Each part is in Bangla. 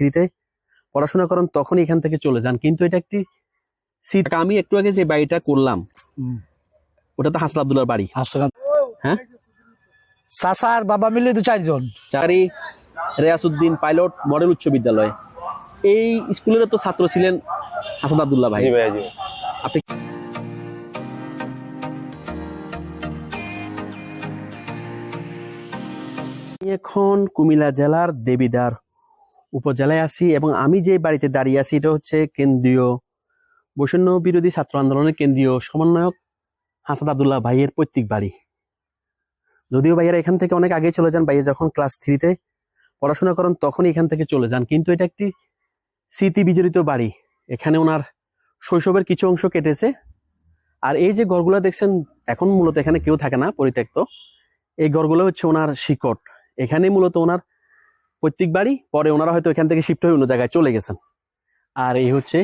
থ্রিতে পড়াশোনা করেন তখন এখান থেকে চলে যান। কিন্তু এটা একটি আমি একটু আগে যে বাড়িটা করলাম ওটা তো হাসান আবদুল্লার বাড়ি। হ্যাঁ? চাচা আর বাবা মিলে তো চারজন। চারি রেয়াসুদ্দিন পাইলট মডেল উচ্চ বিদ্যালয়। এই স্কুলেরও তো ছাত্র ছিলেন হাসান আবদুল্লাহ ভাই। আপনি এখন কুমিল্লা জেলার দেবিদার উপজেলায় আছি এবং আমি যে বাড়িতে দাঁড়িয়ে আছি, এটা হচ্ছে কেন্দ্রীয় বৈষম্য বিরোধী ছাত্র আন্দোলনের কেন্দ্রীয় সমন্বয়ক হাসান আবদুল্লাহ ভাইয়ের পৈতৃক বাড়ি। যদিও ভাইয়েরা এখান থেকে অনেক আগে চলে যান ভাইয়া যখন ক্লাস থ্রিতে পড়াশোনা করেন তখনই এখান থেকে চলে যান, কিন্তু এটা একটি স্মৃতি বিজড়িত বাড়ি। এখানে ওনার শৈশবের কিছু অংশ কেটেছে। আর এই যে ঘরগুলো দেখছেন, এখন মূলত এখানে কেউ থাকে না, পরিত্যক্ত। এই ঘরগুলো হচ্ছে ওনার শিকট এখানে মূলত ওনার পৈতৃক বাড়ি, পরে ওনারা হয়তো এখান থেকে শিফট হয়ে অন্য জায়গায় চলে গেছেন। আর এই হচ্ছে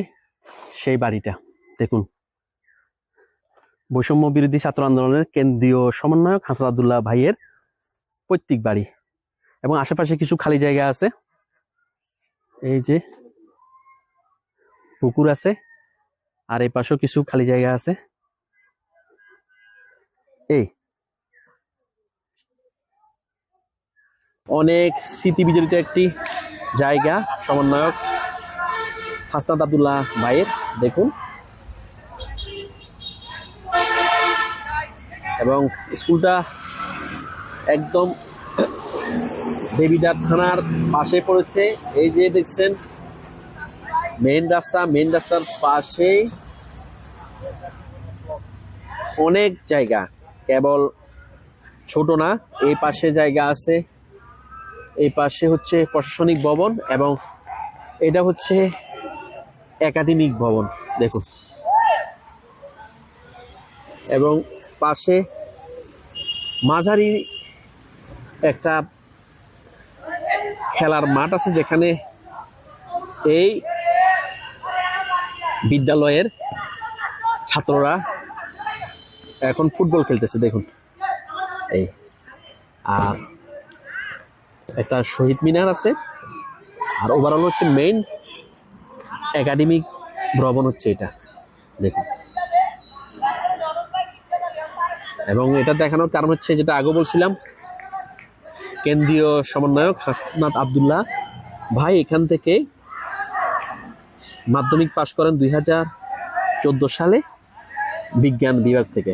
সেই বাড়িটা, দেখুন। বৈষম্য বিরোধী ছাত্র আন্দোলনের কেন্দ্রীয় সমন্বয়ক হাসান আবদুল্লাহ ভাইয়ের পৈতৃক বাড়ি। এবং আশেপাশে কিছু খালি জায়গা আছে। এই যে পুকুর আছে, আর এই পাশেও কিছু খালি জায়গা আছে। এই অনেক স্মৃতি বিজড়িত একটি জায়গা, সমন্বয়ক হাসনাত আবদুল্লাহ ভাইয়ের, দেখুন। এবং স্কুলটা একদম দেবিদার থানার পাশে পড়েছে। এই যে দেখছেন মেন রাস্তা মেন রাস্তার পাশেই অনেক জায়গা, কেবল ছোট না, এই পাশে জায়গা আছে। এই পাশে হচ্ছে প্রশাসনিক ভবন এবং এটা হচ্ছে একাডেমিক ভবন, দেখুন। এবং পাশে মাঝারি একটা খেলার মাঠ আছে যেখানে এই বিদ্যালয়ের ছাত্ররা এখন ফুটবল খেলতেছে, দেখুন। এই, আর একটা শহীদ মিনার আছে। আর ওভারঅল হচ্ছে মেইন একাডেমিক ভ্রমণ হচ্ছে এটা। দেখুন। এবং এটা দেখানোর কারণ হচ্ছে যেটা আগে বলছিলাম, কেন্দ্রীয় সমন্বয়ক হাসনাত আবদুল্লাহ ভাই এখান থেকে মাধ্যমিক পাশ করেন দুই হাজার চোদ্দ সালে বিজ্ঞান বিভাগ থেকে।